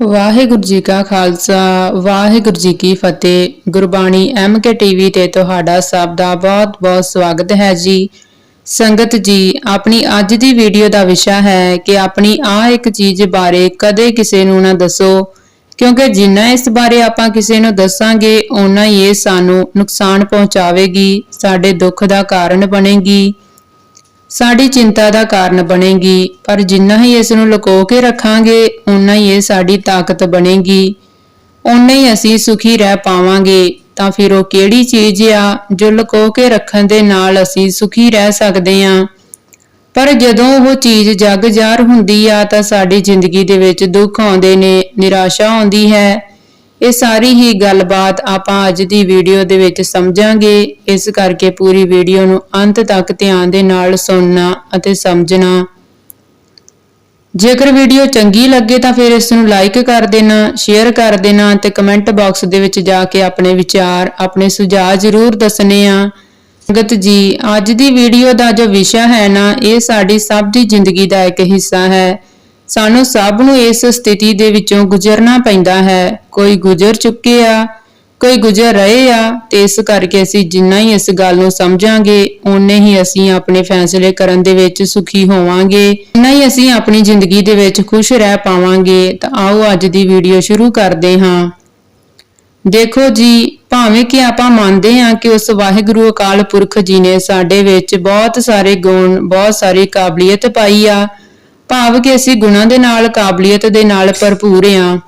ਵਾਹਿਗੁਰੂ ਜੀ ਕਾ ਖਾਲਸਾ, ਵਾਹਿਗੁਰੂ ਜੀ ਕੀ ਫਤਿਹ। Gurbani M K TV ਤੇ ਤੁਹਾਡਾ ਸਭ ਦਾ ਬਹੁਤ-ਬਹੁਤ ਸਵਾਗਤ ਹੈ ਜੀ। ਸੰਗਤ ਜੀ, ਆਪਣੀ ਅੱਜ ਦੀ ਵੀਡੀਓ ਦਾ ਵਿਸ਼ਾ ਹੈ ਕਿ ਆਪਣੀ ਆ ਇੱਕ ਚੀਜ਼ ਬਾਰੇ ਕਦੇ ਕਿਸੇ ਨੂੰ ਨਾ ਦੱਸੋ, ਕਿਉਂਕਿ ਜਿੰਨਾ ਇਸ ਬਾਰੇ ਆਪਾਂ ਕਿਸੇ ਨੂੰ ਦੱਸਾਂਗੇ, ਓਨਾ ਹੀ ਇਹ ਸਾਨੂੰ ਨੁਕਸਾਨ ਪਹੁੰਚਾਵੇਗੀ, ਸਾਡੇ ਦੁੱਖ ਦਾ ਕਾਰਨ ਬਣੇਗੀ। ਸਾਡੀ ਚਿੰਤਾ ਦਾ ਕਾਰਨ ਬਣੇਗੀ, ਪਰ ਜਿੰਨਾ ਹੀ ਇਸ ਨੂੰ ਲੁਕੋ ਕੇ ਰੱਖਾਂਗੇ ਉਨਾ ਹੀ ਇਹ ਸਾਡੀ ਤਾਕਤ ਬਣੇਗੀ। ਉਨਾ ਹੀ ਅਸੀਂ ਸੁਖੀ ਰਹਿ ਪਾਵਾਂਗੇ, ਤਾਂ ਫਿਰ ਉਹ ਕਿਹੜੀ ਚੀਜ਼ ਆ ਜੋ ਲੁਕੋ ਕੇ ਰੱਖਣ ਦੇ ਨਾਲ ਅਸੀਂ ਸੁਖੀ ਰਹਿ ਸਕਦੇ ਹਾਂ ਪਰ ਜਦੋਂ ਉਹ ਚੀਜ਼ ਜਗ ਜ਼ਾਰ ਹੁੰਦੀ ਆ, ਤਾਂ ਸਾਡੀ ਜ਼ਿੰਦਗੀ ਦੇ ਵਿੱਚ ਦੁੱਖ ਆਉਂਦੇ ਨੇ, ਨਿਰਾਸ਼ਾ ਆਉਂਦੀ ਹੈ। ਇਹ ਸਾਰੀ ਹੀ ਗੱਲਬਾਤ ਆਪਾਂ ਅੱਜ ਦੀ ਵੀਡੀਓ ਦੇ ਵਿੱਚ ਸਮਝਾਂਗੇ। ਇਸ ਕਰਕੇ ਪੂਰੀ ਵੀਡੀਓ ਨੂੰ ਅੰਤ ਤੱਕ ਧਿਆਨ ਦੇ ਨਾਲ ਸੁਣਨਾ ਅਤੇ ਸਮਝਣਾ। ਜੇਕਰ ਵੀਡੀਓ ਚੰਗੀ ਲੱਗੇ ਤਾਂ ਫਿਰ ਇਸ ਨੂੰ ਲਾਈਕ ਕਰ ਦੇਣਾ ਸ਼ੇਅਰ ਕਰ ਦੇਣਾ ਤੇ ਕਮੈਂਟ ਬਾਕਸ ਦੇ ਵਿੱਚ ਜਾ ਕੇ ਆਪਣੇ ਵਿਚਾਰ, ਆਪਣੇ ਸੁਝਾਅ ਜ਼ਰੂਰ ਦੱਸਣੇ ਆ। ਸੰਗਤ ਜੀ, ਅੱਜ ਦੀ ਵੀਡੀਓ ਦਾ ਜੋ ਵਿਸ਼ਾ ਹੈ ਨਾ, ਇਹ ਸਾਡੀ ਸਭ ਦੀ ਜ਼ਿੰਦਗੀ ਦਾ ਇੱਕ ਹਿੱਸਾ ਹੈ। ਸਾਨੂੰ ਸਭ ਨੂੰ ਇਸ ਸਥਿਤੀ ਦੇ ਵਿੱਚੋਂ ਗੁਜ਼ਰਨਾ ਪੈਂਦਾ ਹੈ। ਕੋਈ ਗੁਜ਼ਰ ਚੁੱਕੇ ਆ, ਕੋਈ ਗੁਜ਼ਰ ਰਹੇ ਆ, ਤੇ ਇਸ ਕਰਕੇ ਅਸੀਂ ਜਿੰਨਾ ਹੀ ਇਸ ਗੱਲ ਨੂੰ ਸਮਝਾਂਗੇ, ਓਨੇ ਹੀ ਅਸੀਂ ਆਪਣੇ ਫੈਸਲੇ ਕਰਨ ਦੇ ਵਿੱਚ ਸੁਖੀ ਹੋਵਾਂਗੇ। ਉਨਾ ਹੀ ਅਸੀਂ ਆਪਣੀ ਜ਼ਿੰਦਗੀ ਦੇ ਵਿੱਚ ਖੁਸ਼ ਰਹਿ ਪਾਵਾਂਗੇ, ਤਾਂ ਆਓ ਅੱਜ ਦੀ ਵੀਡੀਓ ਸ਼ੁਰੂ ਕਰਦੇ ਹਾਂ। ਦੇਖੋ ਜੀ, ਭਾਵੇਂ ਕਿ ਆਪਾਂ ਮੰਨਦੇ ਹਾਂ ਕਿ ਉਸ ਵਾਹਿਗੁਰੂ ਅਕਾਲ ਪੁਰਖ ਜੀ ਨੇ ਸਾਡੇ ਵਿੱਚ ਬਹੁਤ ਸਾਰੇ ਗੁਣ, ਬਹੁਤ ਸਾਰੀ ਕਾਬਲੀਅਤ ਪਾਈ ਆ ਭਾਵ ਕਿ ਅਸੀਂ ਗੁਣਾਂ ਦੇ ਨਾਲ, ਕਾਬਲੀਅਤ ਦੇ ਨਾਲ ਭਰਪੂਰ ਆ।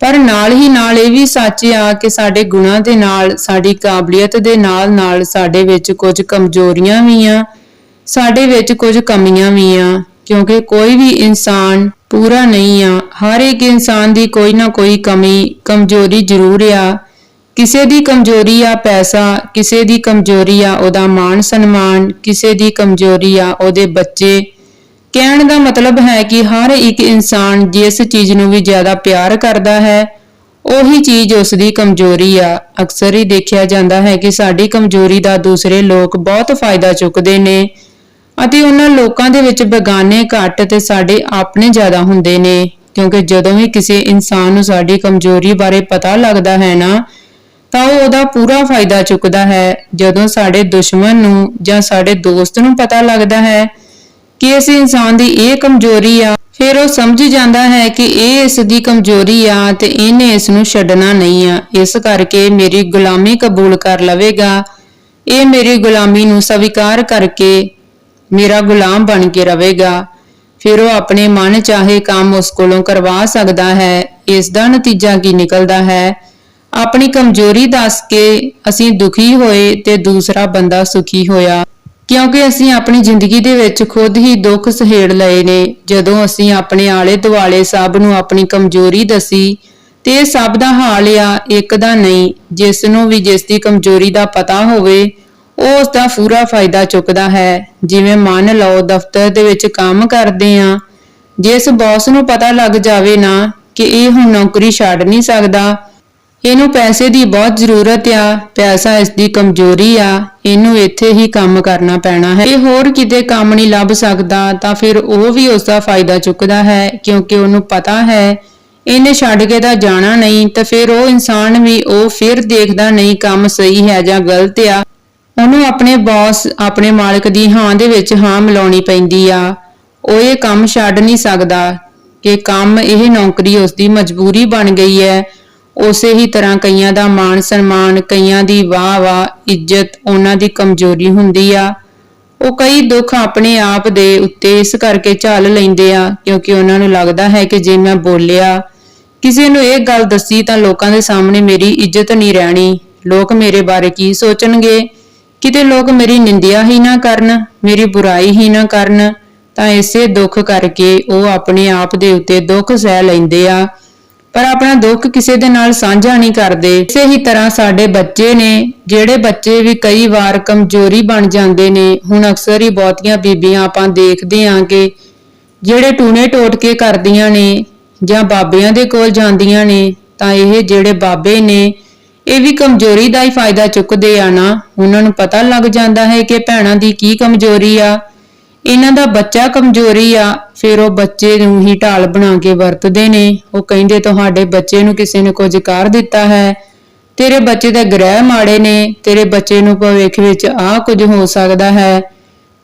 ਪਰ ਨਾਲ ਹੀ ਨਾਲ ਇਹ ਵੀ ਸੱਚ ਆ ਕਿ ਸਾਡੇ ਗੁਣਾਂ ਦੇ ਨਾਲ, ਸਾਡੀ ਕਾਬਲੀਅਤ ਦੇ ਨਾਲ ਨਾਲ ਸਾਡੇ ਵਿੱਚ ਕੁਝ ਕਮਜ਼ੋਰੀਆਂ ਵੀ ਆ, ਸਾਡੇ ਵਿੱਚ ਕੁਝ ਕਮੀਆਂ ਵੀ ਆ, ਕਿਉਂਕਿ ਕੋਈ ਵੀ ਇਨਸਾਨ ਪੂਰਾ ਨਹੀਂ ਆ। ਹਰ ਇੱਕ ਇਨਸਾਨ ਦੀ ਕੋਈ ਨਾ ਕੋਈ ਕਮੀ, ਕਮਜ਼ੋਰੀ ਜ਼ਰੂਰ ਆ। ਕਿਸੇ ਦੀ ਕਮਜ਼ੋਰੀ ਆ ਪੈਸਾ, ਕਿਸੇ ਦੀ ਕਮਜ਼ੋਰੀ ਆ ਉਹਦਾ ਮਾਣ ਸਨਮਾਨ ਕਿਸੇ ਦੀ ਕਮਜ਼ੋਰੀ ਆ ਉਹਦੇ ਬੱਚੇ ਕਹਿਣ ਦਾ ਮਤਲਬ ਹੈ ਕਿ ਹਰ ਇੱਕ ਇਨਸਾਨ ਜਿਸ ਚੀਜ਼ ਨੂੰ ਵੀ ਜ਼ਿਆਦਾ ਪਿਆਰ ਕਰਦਾ ਹੈ, ਉਹੀ ਚੀਜ਼ ਉਸ ਦੀ ਕਮਜ਼ੋਰੀ ਆ। ਅਕਸਰ ਹੀ ਦੇਖਿਆ ਜਾਂਦਾ ਹੈ ਕਿ ਸਾਡੀ ਕਮਜ਼ੋਰੀ ਦਾ ਦੂਸਰੇ ਲੋਕ ਬਹੁਤ ਫਾਇਦਾ ਚੁੱਕਦੇ ਨੇ ਅਤੇ ਉਹਨਾਂ ਲੋਕਾਂ ਦੇ ਵਿੱਚ ਬੇਗਾਨੇ ਘੱਟ ਤੇ ਸਾਡੇ ਆਪਣੇ ਜ਼ਿਆਦਾ ਹੁੰਦੇ ਨੇ। ਕਿਉਂਕਿ ਜਦੋਂ ਵੀ ਕਿਸੇ ਇਨਸਾਨ ਨੂੰ ਸਾਡੀ ਕਮਜ਼ੋਰੀ ਬਾਰੇ ਪਤਾ ਲੱਗਦਾ ਹੈ ਨਾ, ਤਾਂ ਉਹ ਉਹਦਾ ਪੂਰਾ ਫਾਇਦਾ ਚੁੱਕਦਾ ਹੈ। ਜਦੋਂ ਸਾਡੇ ਦੁਸ਼ਮਣ ਨੂੰ ਜਾਂ ਸਾਡੇ ਦੋਸਤ ਨੂੰ ਪਤਾ ਲੱਗਦਾ ਹੈ ਕਿ ਇਸ ਇਨਸਾਨ ਦੀ ਇਹ ਕਮਜ਼ੋਰੀ ਆ, ਫਿਰ ਉਹ ਸਮਝ ਜਾਂਦਾ ਹੈ ਕਿ ਇਹ ਇਸ ਦੀ ਕਮਜ਼ੋਰੀ ਆ ਤੇ ਇਹਨੇ ਇਸ ਨੂੰ ਛੱਡਣਾ ਨਹੀਂ ਆ। ਇਸ ਕਰਕੇ ਮੇਰੀ ਗੁਲਾਮੀ ਕਬੂਲ ਕਰ ਲਵੇਗਾ। ਇਹ ਮੇਰੀ ਗੁਲਾਮੀ ਨੂੰ ਸਵੀਕਾਰ ਕਰਕੇ ਮੇਰਾ ਗੁਲਾਮ ਬਣ ਕੇ ਰਹੇਗਾ। ਫਿਰ ਉਹ ਆਪਣੇ ਮਨ ਚਾਹੇ ਕੰਮ ਉਸ ਕੋਲੋਂ ਕਰਵਾ ਸਕਦਾ ਹੈ। ਇਸ ਦਾ ਨਤੀਜਾ ਕੀ ਨਿਕਲਦਾ ਹੈ? ਆਪਣੀ ਕਮਜ਼ੋਰੀ ਦੱਸ ਕੇ ਅਸੀਂ ਦੁਖੀ ਹੋਏ ਤੇ ਦੂਸਰਾ ਬੰਦਾ ਸੁਖੀ ਹੋਇਆ। ਕਿਉਂਕਿ ਅਸੀਂ ਆਪਣੀ ਜ਼ਿੰਦਗੀ ਦੇ ਵਿੱਚ ਖੁਦ ਹੀ ਦੁੱਖ ਸਹੇੜ ਲਏ ਨੇ। ਜਦੋਂ ਅਸੀਂ ਆਪਣੇ ਆਲੇ ਦੁਆਲੇ ਸਭ ਨੂੰ ਆਪਣੀ ਕਮਜ਼ੋਰੀ ਦਸੀ, ਤੇ ਇਹ ਸਭ ਦਾ ਹਾਲ ਆ, ਇੱਕ ਦਾ ਨਹੀਂ। ਜਿਸ ਨੂੰ ਵੀ ਜਿਸ ਦੀ ਕਮਜ਼ੋਰੀ ਦਾ ਪਤਾ ਹੋਵੇ, ਉਹ ਉਸ ਦਾ ਪੂਰਾ ਫਾਇਦਾ ਚੁੱਕਦਾ ਹੈ। ਜਿਵੇਂ ਮੰਨ ਲਓ, ਦਫ਼ਤਰ ਦੇ ਵਿੱਚ ਕੰਮ ਕਰਦੇ ਆ ਜਿਸ ਬੌਸ ਨੂੰ ਪਤਾ ਲੱਗ ਜਾਵੇ ਨਾ ਕਿ ਇਹ ਹੁਣ ਨੌਕਰੀ ਛੱਡ ਨਹੀਂ ਸਕਦਾ ਇਹਨੂੰ ਪੈਸੇ ਦੀ ਬਹੁਤ ਜ਼ਰੂਰਤ ਆ, ਪੈਸਾ ਇਸ ਦੀ ਕਮਜ਼ੋਰੀ ਆ, ਇਹਨੂੰ ਇੱਥੇ ਹੀ ਕੰਮ ਕਰਨਾ ਪੈਣਾ ਹੈ। ਇਹ ਹੋਰ ਕਿਤੇ ਕੰਮ ਨਹੀਂ ਲੱਭ ਸਕਦਾ, ਤਾਂ ਫਿਰ ਉਹ ਵੀ ਉਸ ਦਾ ਫਾਇਦਾ ਚੁੱਕਦਾ ਹੈ, ਕਿਉਂਕਿ ਉਹਨੂੰ ਪਤਾ ਹੈ, ਇਹਨੇ ਛੱਡ ਕੇ ਤਾਂ ਜਾਣਾ ਨਹੀਂ, ਤਾਂ ਫਿਰ ਉਹ ਇਨਸਾਨ ਵੀ ਉਹ ਫਿਰ ਦੇਖਦਾ ਨਹੀਂ ਕੰਮ ਸਹੀ ਹੈ ਜਾਂ ਗਲਤ ਆ। ਉਹਨੂੰ ਆਪਣੇ ਬੌਸ ਆਪਣੇ ਮਾਲਕ ਦੀ ਹਾਂ ਦੇ ਵਿੱਚ ਹਾਂ ਮਿਲਾਉਣੀ ਪੈਂਦੀ ਆ। ਉਹ ਇਹ ਕੰਮ ਛੱਡ ਨਹੀਂ ਸਕਦਾ ਕਿ ਕੰਮ ਇਹ ਨੌਕਰੀ ਉਸ ਦੀ ਮਜਬੂਰੀ ਬਣ ਗਈ ਹੈ। ਉਸੇ ਹੀ ਤਰ੍ਹਾਂ ਕਈਆਂ ਦਾ ਮਾਣ ਸਨਮਾਨ, ਕਈਆਂ ਦੀ ਵਾਹ ਵਾਹ ਇੱਜ਼ਤ ਉਹਨਾਂ ਦੀ ਕਮਜ਼ੋਰੀ ਹੁੰਦੀ ਆ। ਉਹ ਕਈ ਦੁੱਖ ਆਪਣੇ ਆਪ ਦੇ ਉੱਤੇ ਇਸ ਕਰਕੇ ਝੱਲ ਲੈਂਦੇ ਆ, ਕਿਉਂਕਿ ਉਹਨਾਂ ਨੂੰ ਲੱਗਦਾ ਹੈ ਕਿ ਜੇ ਮੈਂ ਬੋਲਿਆ, ਕਿਸੇ ਨੂੰ ਇਹ ਗੱਲ ਦੱਸੀ ਤਾਂ ਲੋਕਾਂ ਦੇ ਸਾਹਮਣੇ ਮੇਰੀ ਇੱਜ਼ਤ ਨਹੀਂ ਰਹਿਣੀ। ਲੋਕ ਮੇਰੇ ਬਾਰੇ ਕੀ ਸੋਚਣਗੇ? ਕਿਤੇ ਲੋਕ ਮੇਰੀ ਨਿੰਦਿਆ ਹੀ ਨਾ ਕਰਨ, ਮੇਰੀ ਬੁਰਾਈ ਹੀ ਨਾ ਕਰਨ, ਤਾਂ ਇਸੇ ਦੁੱਖ ਕਰਕੇ ਉਹ ਆਪਣੇ ਆਪ ਦੇ ਉੱਤੇ ਦੁੱਖ ਸਹਿ ਲੈਂਦੇ ਆ। ਪਰ ਆਪਣਾ ਦੁੱਖ ਕਿਸੇ ਦੇ ਨਾਲ ਸਾਂਝਾ ਨਹੀਂ ਕਰਦੇ। ਇਸੇ ਹੀ ਤਰ੍ਹਾਂ ਸਾਡੇ ਬੱਚੇ ਨੇ, ਜਿਹੜੇ ਬੱਚੇ ਵੀ ਕਈ ਵਾਰ ਕਮਜ਼ੋਰੀ ਬਣ ਜਾਂਦੇ ਨੇ, ਹੁਣ ਅਕਸਰ ਹੀ ਬਹੁਤੀਆਂ ਬੀਬੀਆਂ ਆਪਾਂ ਦੇਖਦੇ ਆਂ ਕਿ ਜਿਹੜੇ ਟੂਨੇ ਟੋਟਕੇ ਕਰਦੀਆਂ ਨੇ ਜਾਂ ਬਾਬਿਆਂ ਦੇ ਕੋਲ ਜਾਂਦੀਆਂ ਨੇ, ਤਾਂ ਇਹ ਜਿਹੜੇ ਬਾਬੇ ਨੇ, ਇਹ ਵੀ ਕਮਜ਼ੋਰੀ ਦਾ ਹੀ ਫਾਇਦਾ ਚੁੱਕਦੇ ਆ ਨਾ। ਉਹਨਾਂ ਨੂੰ ਪਤਾ ਲੱਗ ਜਾਂਦਾ ਹੈ ਕਿ ਭੈਣਾਂ ਦੀ ਕੀ ਕਮਜ਼ੋਰੀ ਆ। ਇਹਨਾਂ ਦਾ ਬੱਚਾ ਕਮਜ਼ੋਰੀ ਆ, ਫਿਰ ਉਹ ਬੱਚੇ ਨੂੰ ਹੀ ਢਾਲ ਬਣਾ ਕੇ ਵਰਤਦੇ ਨੇ। ਉਹ ਕਹਿੰਦੇ, ਤੁਹਾਡੇ ਬੱਚੇ ਨੂੰ ਕਿਸੇ ਨੇ ਕੁਝ ਕਰ ਦਿੱਤਾ ਹੈ। ਤੇਰੇ ਬੱਚੇ ਦੇ ਗ੍ਰਹਿ ਮਾੜੇ ਨੇ। ਤੇਰੇ ਬੱਚੇ ਨੂੰ ਭਵਿੱਖ ਵਿੱਚ ਆਹ ਕੁਝ ਹੋ ਸਕਦਾ ਹੈ।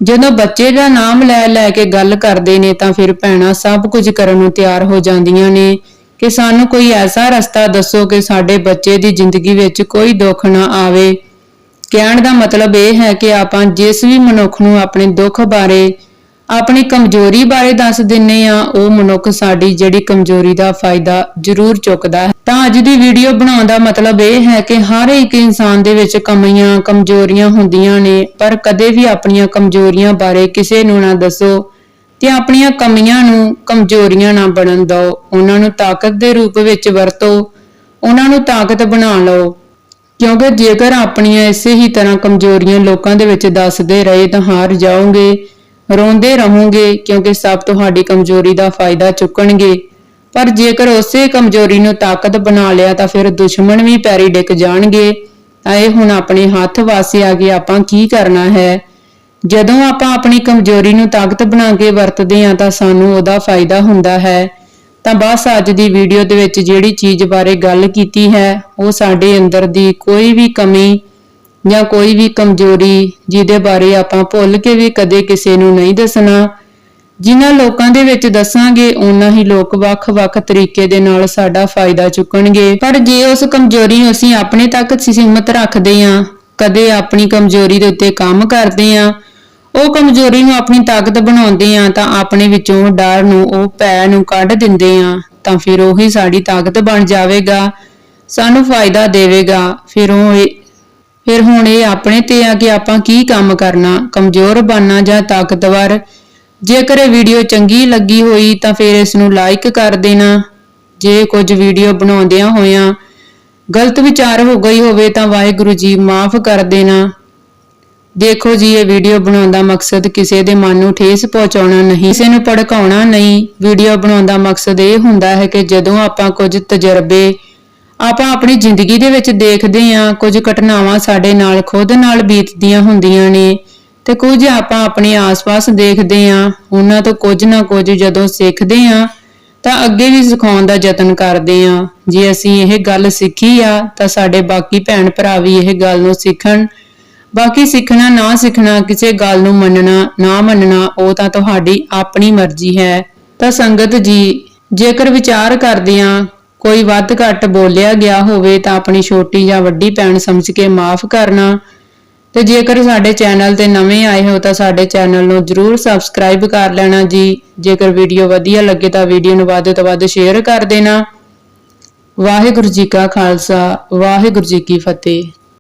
ਜਦੋਂ ਬੱਚੇ ਦਾ ਨਾਮ ਲੈ ਲੈ ਕੇ ਗੱਲ ਕਰਦੇ ਨੇ, ਤਾਂ ਫਿਰ ਭੈਣਾਂ ਸਭ ਕੁਝ ਕਰਨ ਨੂੰ ਤਿਆਰ ਹੋ ਜਾਂਦੀਆਂ ਨੇ। ਕਿ ਸਾਨੂੰ ਕੋਈ ਐਸਾ ਰਸਤਾ ਦੱਸੋ ਕਿ ਸਾਡੇ ਬੱਚੇ ਦੀ ਜ਼ਿੰਦਗੀ ਵਿੱਚ ਕੋਈ ਦੁੱਖ ਨਾ ਆਵੇ। ਕਹਿਣ ਦਾ ਮਤਲਬ ਇਹ ਹੈ ਕਿ ਆਪਾਂ ਜਿਸ ਵੀ ਮਨੁੱਖ ਨੂੰ ਆਪਣੇ ਦੁੱਖ ਬਾਰੇ, ਆਪਣੀ ਕਮਜ਼ੋਰੀ ਬਾਰੇ ਦੱਸ ਦਿੰਨੇ ਆ, ਉਹ ਮਨੁੱਖ ਸਾਡੀ ਜਿਹੜੀ ਕਮਜ਼ੋਰੀ ਦਾ ਫਾਇਦਾ ਜ਼ਰੂਰ ਚੁੱਕਦਾ ਹੈ। ਤਾਂ ਅੱਜ ਦੀ ਵੀਡੀਓ ਬਣਾਉਣ ਦਾ ਮਤਲਬ ਇਹ ਹੈ ਕਿ ਹਰ ਇੱਕ ਇਨਸਾਨ ਦੇ ਵਿੱਚ ਕਮੀਆਂ, ਕਮਜ਼ੋਰੀਆਂ ਹੁੰਦੀਆਂ ਨੇ, ਪਰ ਕਦੇ ਵੀ ਆਪਣੀਆਂ ਕਮਜ਼ੋਰੀਆਂ ਬਾਰੇ ਕਿਸੇ ਨੂੰ ਨਾ ਦੱਸੋ ਤੇ ਆਪਣੀਆਂ ਕਮੀਆਂ ਨੂੰ ਕਮਜ਼ੋਰੀਆਂ ਨਾ ਬਣਨ ਦਿਓ। ਉਹਨਾਂ ਨੂੰ ਤਾਕਤ ਦੇ ਰੂਪ ਵਿੱਚ ਵਰਤੋ, ਉਹਨਾਂ ਨੂੰ ਤਾਕਤ ਬਣਾ ਲਓ। ਕਿਉਂਕਿ ਜੇਕਰ ਆਪਣੀਆਂ ਇਸੇ ਹੀ ਤਰ੍ਹਾਂ ਕਮਜ਼ੋਰੀਆਂ ਲੋਕਾਂ ਦੇ ਵਿੱਚ ਦੱਸਦੇ ਰਹੇ ਤਾਂ ਹਾਰ ਜਾਓਗੇ, ਰੋਂਦੇ ਰਹੋਗੇ ਕਿਉਂਕਿ ਸਭ ਤੁਹਾਡੀ ਕਮਜ਼ੋਰੀ ਦਾ ਫਾਇਦਾ ਚੁੱਕਣਗੇ। ਪਰ ਜੇਕਰ ਉਸੇ ਕਮਜ਼ੋਰੀ ਨੂੰ ਤਾਕਤ ਬਣਾ ਲਿਆ ਤਾਂ ਫਿਰ ਦੁਸ਼ਮਣ ਵੀ ਪੈਰੀ ਡਿੱਗ ਜਾਣਗੇ। ਤਾਂ ਇਹ ਹੁਣ ਆਪਣੇ ਹੱਥ ਵਾਸੀ ਆ ਕਿ ਆਪਾਂ ਕੀ ਕਰਨਾ ਹੈ? ਜਦੋਂ ਆਪਾਂ ਆਪਣੀ ਕਮਜ਼ੋਰੀ ਨੂੰ ਤਾਕਤ ਬਣਾ ਕੇ ਵਰਤਦੇ ਹਾਂ ਤਾਂ ਸਾਨੂੰ ਉਹਦਾ ਫਾਇਦਾ ਹੁੰਦਾ ਹੈ। ਤਾਂ ਬਸ ਅੱਜ ਦੀ ਵੀਡੀਓ ਦੇ ਵਿੱਚ ਜਿਹੜੀ ਚੀਜ਼ ਬਾਰੇ ਗੱਲ ਕੀਤੀ ਹੈ, ਉਹ ਸਾਡੇ ਅੰਦਰ ਦੀ ਕੋਈ ਵੀ ਕਮੀ ਜਾਂ ਕੋਈ ਵੀ ਕਮਜ਼ੋਰੀ ਜਿਹਦੇ ਬਾਰੇ ਆਪਾਂ ਭੁੱਲ ਕੇ ਵੀ ਕਦੇ ਕਿਸੇ ਨੂੰ ਨਹੀਂ ਦੱਸਣਾ। ਜਿਨ੍ਹਾਂ ਲੋਕਾਂ ਦੇ ਵਿੱਚ ਦੱਸਾਂਗੇ, ਉਹਨਾਂ ਹੀ ਲੋਕ ਵੱਖ-ਵੱਖ ਤਰੀਕੇ ਦੇ ਨਾਲ ਸਾਡਾ ਫਾਇਦਾ ਚੁੱਕਣਗੇ। ਪਰ ਜੇ ਉਸ ਕਮਜ਼ੋਰੀ ਨੂੰ ਅਸੀਂ ਆਪਣੇ ਤੱਕ ਸੀਮਿਤ ਰੱਖਦੇ ਹਾਂ, ਕਦੇ ਆਪਣੀ ਕਮਜ਼ੋਰੀ ਦੇ ਉੱਤੇ ਕੰਮ ਕਰਦੇ ਹਾਂ ਉਹ ਕਮਜ਼ੋਰੀ ਨੂੰ ਆਪਣੀ ਤਾਕਤ ਬਣਾਉਂਦੇ ਆ, ਤਾਂ ਆਪਣੇ ਵਿੱਚੋਂ ਡਰ ਨੂੰ, ਉਹ ਪੈ ਨੂੰ ਕੱਢ ਦਿੰਦੇ ਆ। ਤਾਂ ਫਿਰ ਉਹੀ ਸਾਡੀ ਤਾਕਤ ਬਣ ਜਾਵੇਗਾ, ਸਾਨੂੰ ਫਾਇਦਾ ਦੇਵੇਗਾ। ਫਿਰ ਉਹ ਫਿਰ ਹੁਣ ਇਹ ਆਪਣੇ ਤੇ ਆ ਕਿ ਆਪਾਂ ਕੀ ਕੰਮ ਕਰਨਾ, ਕਮਜ਼ੋਰ ਬਣਨਾ ਜਾਂ ਤਾਕਤਵਰ। ਜੇਕਰ ਇਹ ਵੀਡੀਓ ਚੰਗੀ ਲੱਗੀ ਹੋਈ, ਤਾਂ ਫਿਰ ਇਸ ਨੂੰ ਲਾਈਕ ਕਰ ਦੇਣਾ। ਜੇ ਕੁਝ ਵੀਡੀਓ ਬਣਾਉਂਦਿਆਂ ਹੋਇਆਂ ਗਲਤ ਵਿਚਾਰ ਹੋ ਗਈ ਹੋਵੇ, ਤਾਂ ਵਾਹਿਗੁਰੂ ਜੀ ਮਾਫ ਕਰ ਦੇਣਾ। ਦੇਖੋ ਜੀ, ਇਹ ਵੀਡੀਓ ਬਣਾਉਣ ਦਾ ਮਕਸਦ ਕਿਸੇ ਦੇ ਮਨ ਨੂੰ ਠੇਸ ਪਹੁੰਚਾਉਣਾ ਨਹੀਂ, ਕਿਸੇ ਨੂੰ ਭੜਕਾਉਣਾ ਨਹੀਂ। ਵੀਡੀਓ ਬਣਾਉਣ ਦਾ ਮਕਸਦ ਇਹ ਹੁੰਦਾ ਹੈ ਕਿ ਜਦੋਂ ਆਪਾਂ ਕੁਝ ਤਜਰਬੇ, ਆਪਾਂ ਆਪਣੀ ਜ਼ਿੰਦਗੀ ਦੇ ਵਿੱਚ ਦੇਖਦੇ ਹਾਂ, ਕੁਝ ਘਟਨਾਵਾਂ ਸਾਡੇ ਨਾਲ ਖੁਦ ਨਾਲ ਬੀਤਦੀਆਂ ਹੁੰਦੀਆਂ ਨੇ ਤੇ ਕੁਝ ਆਪਾਂ ਆਪਣੇ ਆਸ-ਪਾਸ ਦੇਖਦੇ ਹਾਂ, ਉਹਨਾਂ ਤੋਂ ਕੁਝ ਨਾ ਕੁਝ ਜਦੋਂ ਸਿੱਖਦੇ ਹਾਂ, ਤਾਂ ਅੱਗੇ ਵੀ ਸਿਖਾਉਣ ਦਾ ਯਤਨ ਕਰਦੇ ਹਾਂ। ਜੇ ਅਸੀਂ ਇਹ ਗੱਲ ਸਿੱਖੀ ਆ, ਤਾਂ ਸਾਡੇ ਬਾਕੀ ਭੈਣ ਭਰਾ ਵੀ ਇਹ ਗੱਲ ਨੂੰ ਸਿੱਖਣ ਬਾਕੀ ਸਿੱਖਣਾ, ਨਾ ਸਿੱਖਣਾ, ਕਿਸੇ ਗੱਲ ਨੂੰ ਮੰਨਣਾ, ਨਾ ਮੰਨਣਾ, ਉਹ ਤਾਂ ਤੁਹਾਡੀ ਆਪਣੀ ਮਰਜ਼ੀ ਹੈ। ਤਾਂ ਸੰਗਤ ਜੀ, ਜੇਕਰ ਵਿਚਾਰ ਕਰਦਿਆਂ ਕੋਈ ਵੱਧ ਘੱਟ ਬੋਲਿਆ ਗਿਆ ਹੋਵੇ ਤਾਂ ਆਪਣੀ ਛੋਟੀ ਜਾਂ ਵੱਡੀ ਭੈਣ ਸਮਝ ਕੇ ਮਾਫ ਕਰਨਾ। ਤੇ ਜੇਕਰ ਸਾਡੇ ਚੈਨਲ ਤੇ ਨਵੇਂ ਆਏ ਹੋ ਤਾਂ ਸਾਡੇ ਚੈਨਲ ਨੂੰ ਜਰੂਰ ਸਬਸਕ੍ਰਾਈਬ ਕਰ ਲੈਣਾ ਜੀ। ਜੇਕਰ ਵੀਡੀਓ ਵਧੀਆ ਲੱਗੇ ਤਾਂ ਵੀਡੀਓ ਨੂੰ ਵੱਧ ਤੋਂ ਵੱਧ ਸ਼ੇਅਰ ਕਰ ਦੇਣਾ। ਵਾਹਿਗੁਰੂ ਜੀ ਕਾ ਖਾਲਸਾ, ਵਾਹਿਗੁਰੂ ਜੀ ਕੀ ਫਤਿਹ।